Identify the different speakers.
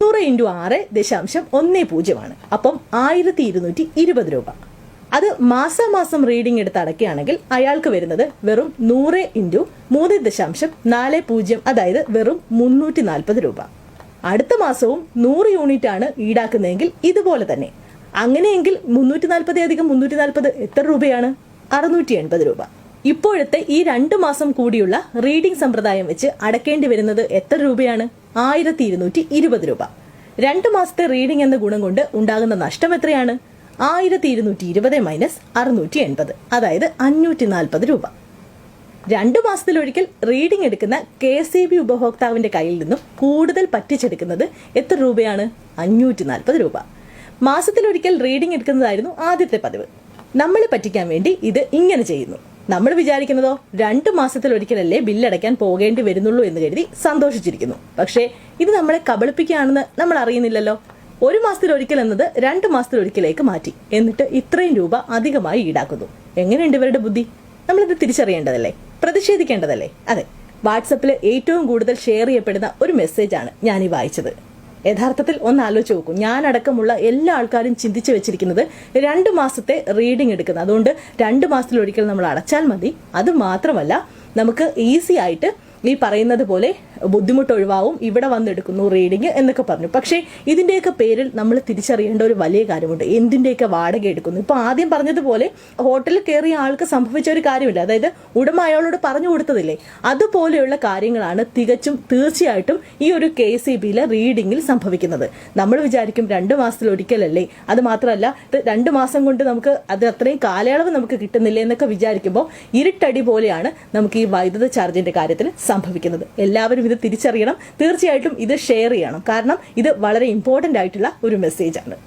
Speaker 1: നൂറ് ഇന്റു ആറ് ദശാംശം ഒന്ന് പൂജ്യമാണ്. അപ്പം ആയിരത്തി ഇരുന്നൂറ്റി ഇരുപത് രൂപ. അത് മാസാമാസം റീഡിംഗ് എടുത്ത് അടയ്ക്കുകയാണെങ്കിൽ അയാൾക്ക് വരുന്നത് വെറും നൂറ് ഇന്റു മൂന്ന് ദശാംശം നാല് പൂജ്യം അതായത് വെറും മുന്നൂറ്റി നാൽപ്പത് രൂപ. അടുത്ത മാസവും നൂറ് യൂണിറ്റ് ആണ് ഈടാക്കുന്നതെങ്കിൽ ഇതുപോലെ തന്നെ. അങ്ങനെയെങ്കിൽ മുന്നൂറ്റി നാൽപ്പത് അധികം മുന്നൂറ്റി നാൽപ്പത് എത്ര രൂപയാണ്? അറുന്നൂറ്റി എൺപത് രൂപ. ഇപ്പോഴത്തെ ഈ രണ്ടു മാസം കൂടിയുള്ള റീഡിംഗ് സമ്പ്രദായം വെച്ച് അടക്കേണ്ടി വരുന്നത് എത്ര രൂപയാണ്? ആയിരത്തി ഇരുന്നൂറ്റി ഇരുപത് രൂപ. രണ്ട് മാസത്തെ റീഡിംഗ് എന്ന ഗുണം കൊണ്ട് ഉണ്ടാകുന്ന നഷ്ടം എത്രയാണ്? ആയിരത്തി ഇരുന്നൂറ്റി ഇരുപത് മൈനസ് അറുന്നൂറ്റി എൺപത് അതായത് അഞ്ഞൂറ്റി നാൽപ്പത് രൂപ. രണ്ടു മാസത്തിലൊരിക്കൽ റീഡിംഗ് എടുക്കുന്ന കെ സി ബി ഉപഭോക്താവിന്റെ കയ്യിൽ നിന്നും കൂടുതൽ പറ്റിച്ചെടുക്കുന്നത് എത്ര രൂപയാണ്? അഞ്ഞൂറ്റി നാൽപ്പത് രൂപ മാസത്തിലൊരിക്കൽ റീഡിംഗ് എടുക്കുന്നതായിരുന്നു ആദ്യത്തെ പതിവ്. നമ്മൾ പറ്റിക്കാൻ വേണ്ടി ഇത് ഇങ്ങനെ ചെയ്യുന്നു. നമ്മൾ വിചാരിക്കുന്നതോ രണ്ട് മാസത്തിലൊരിക്കലല്ലേ ബില്ലടയ്ക്കാൻ പോകേണ്ടി വരുന്നുള്ളൂ എന്ന് കരുതി സന്തോഷിച്ചിരിക്കുന്നു. പക്ഷേ ഇത് നമ്മളെ കബളിപ്പിക്കുകയാണെന്ന് നമ്മൾ അറിയുന്നില്ലല്ലോ. ഒരു മാസത്തിലൊരിക്കൽ എന്നത് രണ്ട് മാസത്തിലൊരിക്കലേക്ക് മാറ്റി. എന്നിട്ട് ഇത്രയും രൂപ അധികമായി ഈടാക്കുന്നു. എങ്ങനെയുണ്ട് ഇവരുടെ ബുദ്ധി? നമ്മളിത് തിരിച്ചറിയേണ്ടതല്ലേ? പ്രതിഷേധിക്കേണ്ടതല്ലേ? അതെ. വാട്സപ്പിൽ ഏറ്റവും കൂടുതൽ ഷെയർ ചെയ്യപ്പെടുന്ന ഒരു മെസ്സേജാണ് ഈ വായിച്ചത്. യഥാർത്ഥത്തിൽ ഒന്ന് ആലോചിച്ച് നോക്കും. ഞാനടക്കമുള്ള എല്ലാ ആൾക്കാരും ചിന്തിച്ചു വെച്ചിരിക്കുന്നത് രണ്ട് മാസത്തെ റീഡിംഗ് എടുക്കുന്നത്. അതുകൊണ്ട് രണ്ട് മാസത്തിലൊരിക്കൽ നമ്മൾ അടച്ചാൽ മതി. അത് മാത്രമല്ല നമുക്ക് ഈസി ആയിട്ട് ഈ പറയുന്നത് പോലെ ബുദ്ധിമുട്ട് ഒഴിവാവും ഇവിടെ വന്നെടുക്കുന്നു റീഡിങ് എന്നൊക്കെ പറഞ്ഞു. പക്ഷേ ഇതിന്റെയൊക്കെ പേരിൽ നമ്മൾ തിരിച്ചറിയേണ്ട ഒരു വലിയ കാര്യമുണ്ട്. എന്തിന്റെയൊക്കെ വാടക എടുക്കുന്നു? ഇപ്പോൾ ആദ്യം പറഞ്ഞതുപോലെ ഹോട്ടലിൽ കയറിയ ആൾക്ക് സംഭവിച്ച ഒരു കാര്യമില്ല. അതായത് ഉടമ അയാളോട് പറഞ്ഞു കൊടുത്തതില്ലേ? അതുപോലെയുള്ള കാര്യങ്ങളാണ് തികച്ചും തീർച്ചയായിട്ടും ഈ ഒരു കെ സി ബിയിലെ റീഡിങ്ങിൽ സംഭവിക്കുന്നത്. നമ്മൾ വിചാരിക്കും രണ്ട് മാസത്തിലൊരിക്കലല്ലേ അത് മാത്രമല്ല രണ്ട് മാസം കൊണ്ട് നമുക്ക് അത് അത്രയും കാലയളവ് നമുക്ക് കിട്ടുന്നില്ല എന്നൊക്കെ വിചാരിക്കുമ്പോൾ ഇരുട്ടടി പോലെയാണ് നമുക്ക് ഈ വൈദ്യുത ചാർജിന്റെ കാര്യത്തിൽ സംഭവിക്കുന്നത്. എല്ലാവരും ഇത് തിരിച്ചറിയണം. തീർച്ചയായിട്ടും ഇത് ഷെയർ ചെയ്യണം. കാരണം ഇത് വളരെ ഇമ്പോർട്ടന്റ് ആയിട്ടുള്ള ഒരു മെസ്സേജാണ്